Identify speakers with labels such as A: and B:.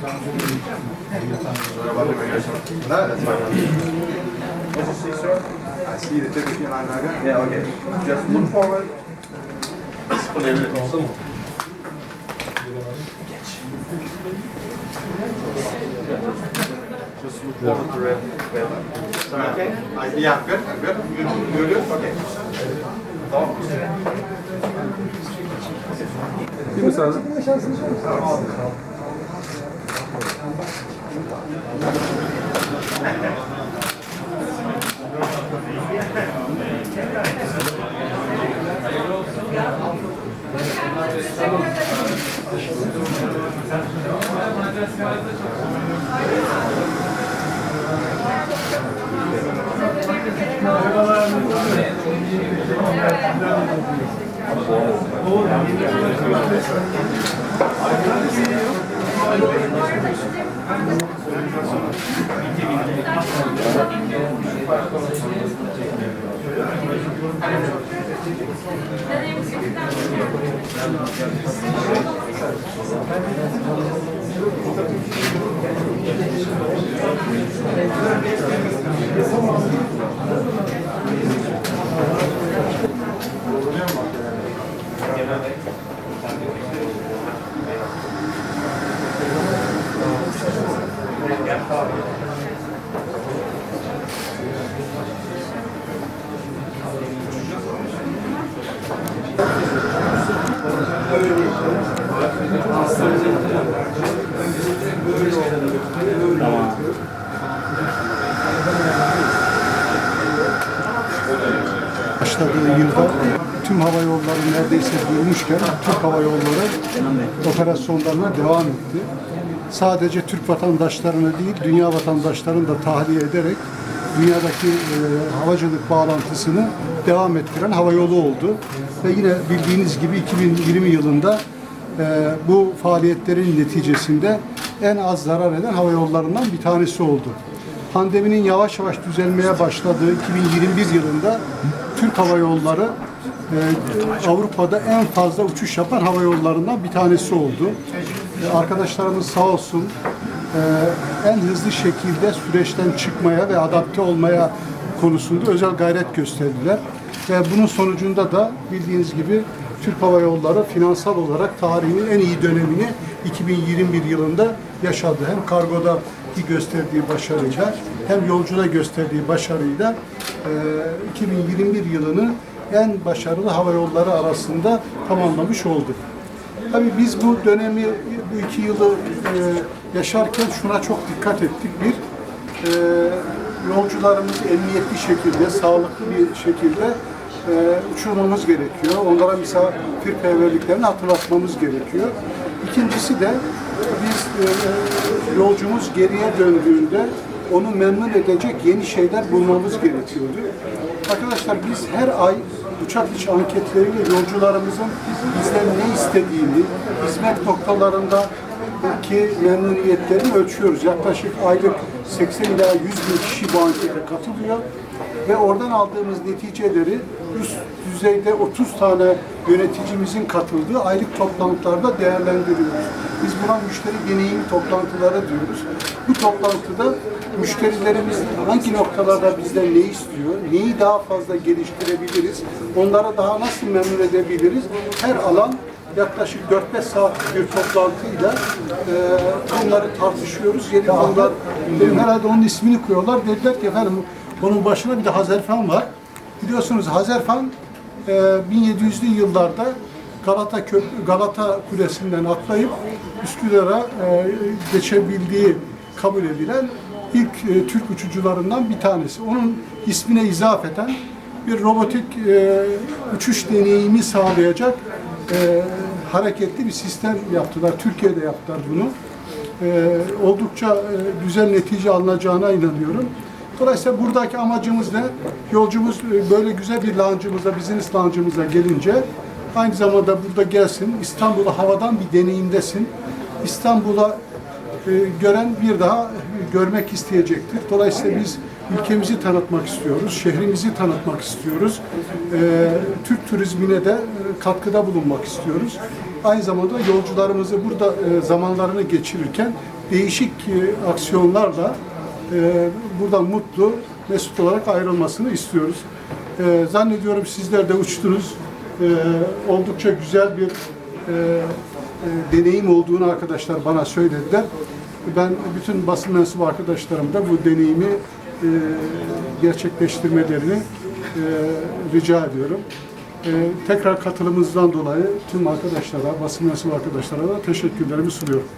A: No, that's fine. As you see, sir, I see the ticket in Naga. Yeah, okay. Just look forward. Just look forward to red. Okay? I, yeah, good, I'm good. You, you're good? Okay. Tamam.
B: Değil mi sana?
C: başladığı yılda tüm hava yolları neredeyse durmuşken Türk Hava Yolları operasyonlarına devam etti. Sadece Türk vatandaşlarını değil, dünya vatandaşlarını da tahliye ederek dünyadaki e, havacılık bağlantısını devam ettiren hava yolu oldu. Ve yine bildiğiniz gibi 2020 yılında e, bu faaliyetlerin neticesinde en az zarar eden hava yollarından bir tanesi oldu. Pandeminin yavaş yavaş düzelmeye başladığı 2021 yılında Türk Hava Yolları e, Avrupa'da en fazla uçuş yapan hava yollarından bir tanesi oldu. E, arkadaşlarımız sağ olsun e, en hızlı şekilde süreçten çıkmaya ve adapte olmaya konusunda özel gayret gösterdiler. Ve bunun sonucunda da bildiğiniz gibi Türk Hava Yolları finansal olarak tarihinin en iyi dönemini 2021 yılında yaşadı. Hem kargoda gösterdiği başarıyla hem yolcuda gösterdiği başarıyla e, 2021 yılını en başarılı hava yolları arasında tamamlamış oldu. Tabii biz bu dönemi, bu iki yılı e, yaşarken şuna çok dikkat ettik. Bir, e, yolcularımızı emniyetli şekilde, sağlıklı bir şekilde e, uçurmamız gerekiyor. Onlara misafirperverliklerini hatırlatmamız gerekiyor. İkincisi de biz e, yolcumuz geriye döndüğünde onu memnun edecek yeni şeyler bulmamız gerekiyordu. Arkadaşlar biz her ay uçak içi anketleriyle yolcularımızın bizden ne istediğini, hizmet noktalarında ki memnuniyetlerini ölçüyoruz. Yaklaşık aylık 80 ila 100 bin kişi bu ankete katılıyor ve oradan aldığımız neticeleri üst düzeyde 30 tane yöneticimizin katıldığı aylık toplantılarda değerlendiriyoruz. Biz buna müşteri deneyimi toplantıları diyoruz. Bu toplantıda müşterilerimiz hangi noktalarda bizden ne istiyor, neyi daha fazla geliştirebiliriz, onlara daha nasıl memnun edebiliriz, her alan yaklaşık 4-5 saatlik bir toplantıyla e, bunları tartışıyoruz. Yeni konular, herhalde onun ismini koyuyorlar. Dediler ki efendim bunun başına bir de Hazerfan var. Biliyorsunuz Hazerfan e, 1700'lü yıllarda Galata Köprü, Galata Kulesi'nden atlayıp Üsküdar'a e, geçebildiği kabul edilen ilk e, Türk uçucularından bir tanesi. Onun ismine izafeten bir robotik e, uçuş deneyimi sağlayacak e, hareketli bir sistem yaptılar. Türkiye'de yaptılar bunu. E, oldukça e, güzel netice alınacağına inanıyorum. Dolayısıyla buradaki amacımız ne? Yolcumuz e, böyle güzel bir lancımıza, business lancımıza gelince aynı zamanda burada gelsin, İstanbul'u havadan bir deneyimdesin. İstanbul'a e, gören bir daha görmek isteyecektir. Dolayısıyla biz ülkemizi tanıtmak istiyoruz, şehrimizi tanıtmak istiyoruz. E, Türk turizmine de e, katkıda bulunmak istiyoruz. Aynı zamanda yolcularımızı burada e, zamanlarını geçirirken değişik e, aksiyonlarla e, buradan mutlu, mesut olarak ayrılmasını istiyoruz. E, zannediyorum sizler de uçtunuz. E, oldukça güzel bir e, e, deneyim olduğunu arkadaşlar bana söylediler. Ben bütün basın mensubu arkadaşlarım da bu deneyimi e, gerçekleştirmelerini rica ediyorum. Tekrar katılımınızdan dolayı tüm arkadaşlara, basın mensubu arkadaşlara da teşekkürlerimi sunuyorum.